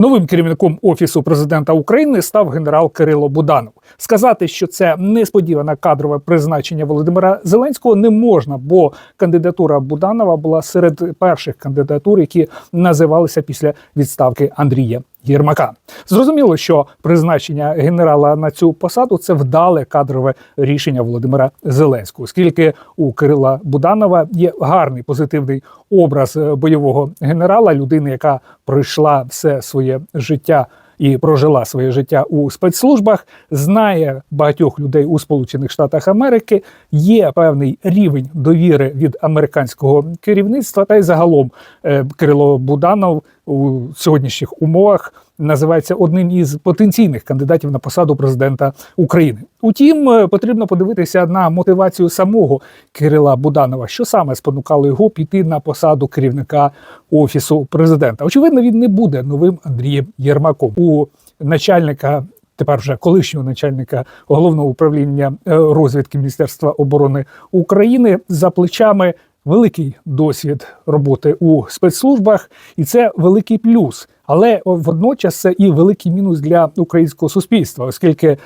Новим керівником офісу президента України став генерал Кирило Буданов. Сказати, що це несподіване кадрове призначення Володимира Зеленського, не можна, бо кандидатура Буданова була серед перших кандидатур, які називалися після відставки Андрія Єрмака. Зрозуміло, що призначення генерала на цю посаду це вдале кадрове рішення Володимира Зеленського, оскільки у Кирила Буданова є гарний позитивний образ е, бойового генерала, людини, яка пройшла все своє життя. І прожила своє життя у спецслужбах, знає багатьох людей у Сполучених Штатах Америки. Є певний рівень довіри від американського керівництва. Та й загалом е, Кирило Буданов у сьогоднішніх умовах називається одним із потенційних кандидатів на посаду президента України. Утім, е, потрібно подивитися на мотивацію самого Кирила Буданова, що саме спонукало його піти на посаду керівника офісу президента. Очевидно, він не буде новим Андрієм Єрмаком у начальника. Тепер вже колишнього начальника головного управління е, розвідки Міністерства оборони України за плечами великий досвід роботи у спецслужбах, і це великий плюс. Але водночас це і великий мінус для українського суспільства, оскільки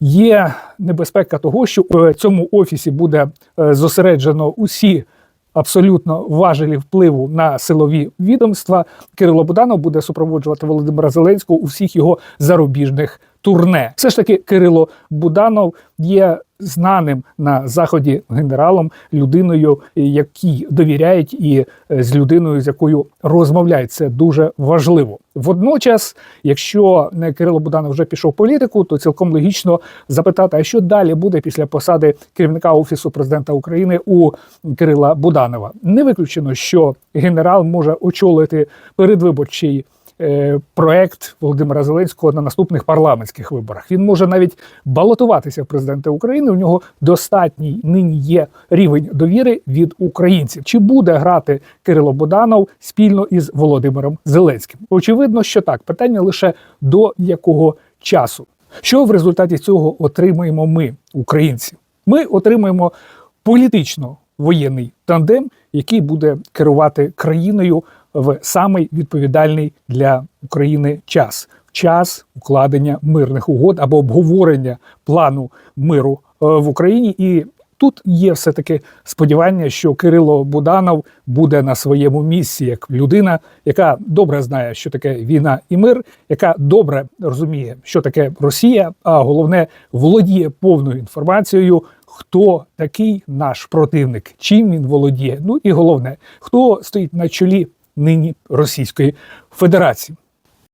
є небезпека того, що в цьому офісі буде е, зосереджено усі. Абсолютно важелі впливу на силові відомства Кирило Буданов буде супроводжувати Володимира Зеленського у всіх його зарубіжних турне. Все ж таки, Кирило Буданов є знаним на заході генералом, людиною, якій довіряють, і е, з людиною, з якою розмовляють. Це дуже важливо. Водночас, якщо не Кирило Буданов вже пішов в політику, то цілком логічно запитати, а що далі буде після посади керівника офісу президента України у Кирила Буданова. Не виключено, що генерал може очолити передвиборчий е, проект Володимира Зеленського на наступних парламентських виборах. Він може навіть балотуватися в президенти України. У нього достатній нині є рівень довіри від українців. Чи буде грати Кирило Буданов спільно із Володимиром Зеленським? Очевидно, що так. Питання лише до якого часу. Що в результаті цього отримаємо ми, українці? Ми отримаємо політично воєнний тандем, який буде керувати країною в самий відповідальний для України час час укладення мирних угод або обговорення плану миру е, в Україні. І тут є все таки сподівання, що Кирило Буданов буде на своєму місці як людина, яка добре знає, що таке війна і мир, яка добре розуміє, що таке Росія, а головне володіє повною інформацією. Хто такий наш противник? Чим він володіє? Ну і головне, хто стоїть на чолі нині Російської Федерації?